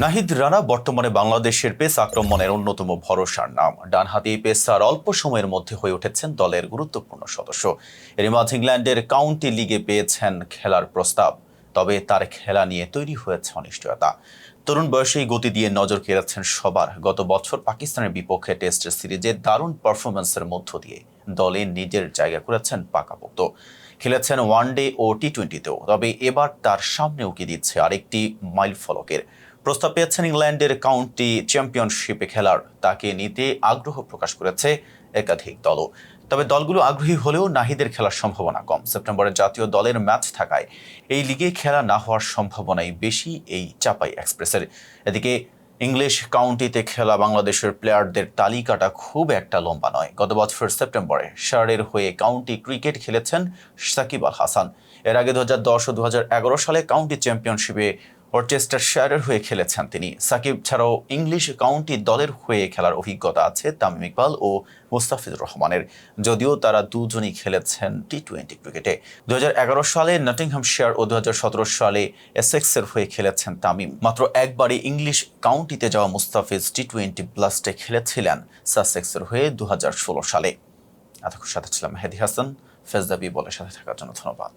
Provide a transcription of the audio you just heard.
নাহিদ রানা বর্তমানে বাংলাদেশের পেস আক্রমণের অন্যতম ভরসার নাম। ডানহাতি পেসার অল্প সময়ের মধ্যে হয়ে উঠেছেন দলের গুরুত্বপূর্ণ সদস্য। এর মাঝে ইংল্যান্ডের কাউন্টি লিগে পেয়েছেন খেলার প্রস্তাব। তবে তার খেলা নিয়ে তৈরি হয়েছে অনিশ্চয়তা। তরুণ বয়সেই গতি দিয়ে নজর কেড়েছেন সবার। গত বছর পাকিস্তানের বিপক্ষে টেস্ট সিরিজে দারুণ পারফরমেন্সের মধ্য দিয়ে দলে নিজের জায়গা করেছেন পাকাপোক্ত। খেলেছেন ওয়ানডে ও টি টোয়েন্টিতেও তবে এবার তার সামনে উকি দিচ্ছে আরেকটি মাইল ফলকের প্রস্তাব পেয়েছেন ইংল্যান্ডের কাউন্টি চ্যাম্পিয়নশিপে খেলার। তাকে নিতে আগ্রহ প্রকাশ করেছে একাধিক দলও। তবে দলগুলো আগ্রহী হলেও নাহিদের খেলার সম্ভাবনা কম। সেপ্টেম্বরে জাতীয় দলের ম্যাচ থাকায় এই লিগে খেলা না হওয়ার সম্ভাবনাই বেশি এই চাপাই এক্সপ্রেসের। এদিকে ইংলিশ কাউন্টিতে খেলা বাংলাদেশের প্লেয়ারদের তালিকাটা খুব একটা লম্বা নয়। গত বছর সেপ্টেম্বরে শারের হয়ে কাউন্টি ক্রিকেট খেলেছেন সাকিব আল হাসান। এর আগে দু হাজার দশ ও দু হাজার এগারো সালে কাউন্টি চ্যাম্পিয়নশিপে শায়ারের হয়ে খেলেছেন তিনি। সাকিব ছাড়াও ইংলিশ কাউন্টি দলের হয়ে খেলার অভিজ্ঞতা আছে তামিম ইকবাল ও মুস্তাফিজুর রহমানের। যদিও তারা দুজনই খেলেছেন টি টোয়েন্টি ক্রিকেটে। দুহাজার এগারো সালে নটিংহামশায়ার ও দুহাজার সতেরো সালে এসেক্সের হয়ে খেলেছেন তামিম। মাত্র একবারই ইংলিশ কাউন্টিতে যাওয়া মুস্তাফিজ টি টোয়েন্টি ব্লাস্টে খেলেছিলেন সাসেক্সের হয়ে দু হাজার ষোলো সালে। এতক্ষণ সাথে ছিলাম মেহেদি হাসান। ফেজদাবি বলে সাথে থাকার জন্য ধন্যবাদ।